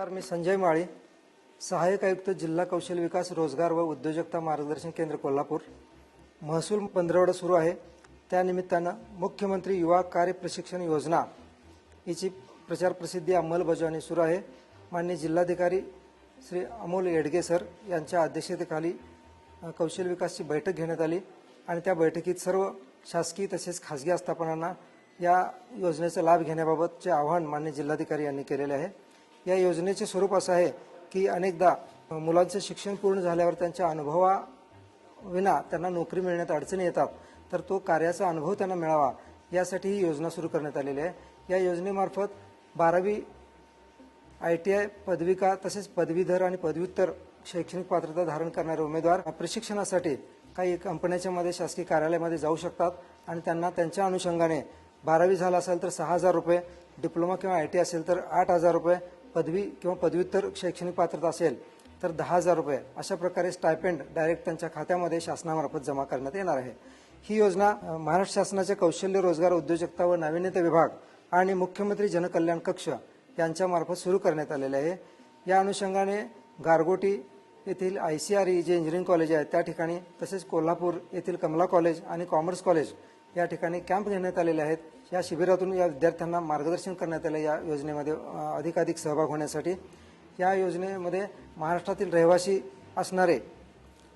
नमस्कार मी संजय माळी सहाय्यक आयुक्त जिल्हा कौशल्य विकास रोजगार व उद्योजकता मार्गदर्शन केंद्र कोल्हापूर. महसूल पंधरवडा सुरू आहे. त्यानिमित्तानं मुख्यमंत्री युवा कार्य प्रशिक्षण योजना हिची प्रचार प्रसिद्धी अंमलबजावणी सुरू आहे. माननीय जिल्हाधिकारी श्री अमोल येडगे सर यांच्या अध्यक्षतेखाली कौशल्य विकासची बैठक घेण्यात आली आणि त्या बैठकीत सर्व शासकीय तसेच खासगी आस्थापनांना या योजनेचा लाभ घेण्याबाबतचे आवाहन मान्य जिल्हाधिकारी यांनी केलेले आहे. या योजनेचे स्वरूप असं आहे की अनेकदा मुलांचे शिक्षण पूर्ण झाल्यावर त्यांच्या अनुभवा विना त्यांना नोकरी मिळण्यात अडचणी येतात तर तो कार्याचा अनुभव त्यांना मिळावा यासाठी ही योजना सुरू करण्यात आलेली आहे. या योजनेमार्फत बारावी आय टी आय पदविका तसेच पदवीधर आणि पदव्युत्तर शैक्षणिक पात्रता धारण करणारे उमेदवार प्रशिक्षणासाठी काही कंपन्याच्या मध्ये शासकीय कार्यालयामध्ये जाऊ शकतात आणि त्यांना त्यांच्या अनुषंगाने बारावी झाला असेल तर सहा हजार रुपये डिप्लोमा किंवा आय टी असेल तर आठ हजार रुपये पदवी किंवा पदव्युत्तर शैक्षणिक पात्रता असेल तर दहा हजार रुपये अशा प्रकारे स्टायपेंड डायरेक्ट त्यांच्या खात्यामध्ये शासनामार्फत जमा करण्यात येणार आहे. ही योजना महाराष्ट्र शासनाच्या कौशल्य रोजगार उद्योजकता व नाविन्यता विभाग आणि मुख्यमंत्री जनकल्याण कक्ष यांच्यामार्फत सुरू करण्यात आलेले आहे. या अनुषंगाने गारगोटी येथील I C R E J engineering college आहे त्या ठिकाणी तसेच कोल्हापूर येथील कमला कॉलेज आणि कॉमर्स कॉलेज या ठिकाणी कॅम्प घेण्यात आलेले आहेत. या शिबिरातून या विद्यार्थ्यांना मार्गदर्शन करण्यात आले या योजनेमध्ये अधिकाधिक सहभाग होण्यासाठी. या योजनेमध्ये महाराष्ट्रातील रहिवासी असणारे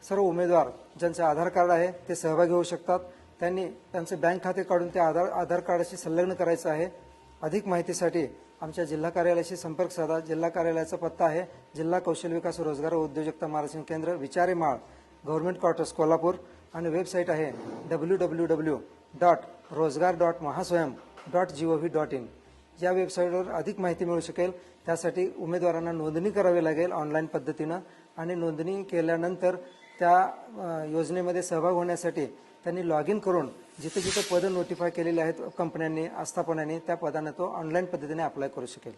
सर्व उमेदवार ज्यांचे आधार कार्ड आहे ते सहभागी होऊ शकतात. त्यांनी त्यांचे बँक खाते काढून ते आधार आधार कार्डाशी संलग्न करायचं आहे. अधिक माहितीसाठी आमच्या जिल्हा कार्यालयाशी संपर्क साधा. जिल्हा कार्यालयाचा पत्ता आहे जिल्हा कौशल्य विकास रोजगार व उद्योजकता मार्गदर्शन केंद्र विचारे माळ गव्हर्नमेंट क्वार्टर्स कोल्हापूर आणि वेबसाईट आहे W W W dot Rojgar dot Mahaswayam dot G O V dot in. या वेबसाईटवर अधिक माहिती मिळू शकेल. त्यासाठी उमेदवारांना नोंदणी करावी लागेल ऑनलाईन पद्धतीनं आणि नोंदणी केल्यानंतर त्या योजनेमध्ये सहभाग होण्यासाठी त्यांनी लॉग इन करून जिथे जिथे पदं नोटिफाय केलेली आहेत कंपन्यांनी आस्थापनांनी त्या पदांना तो ऑनलाईन पद्धतीने अप्लाय करू शकेल.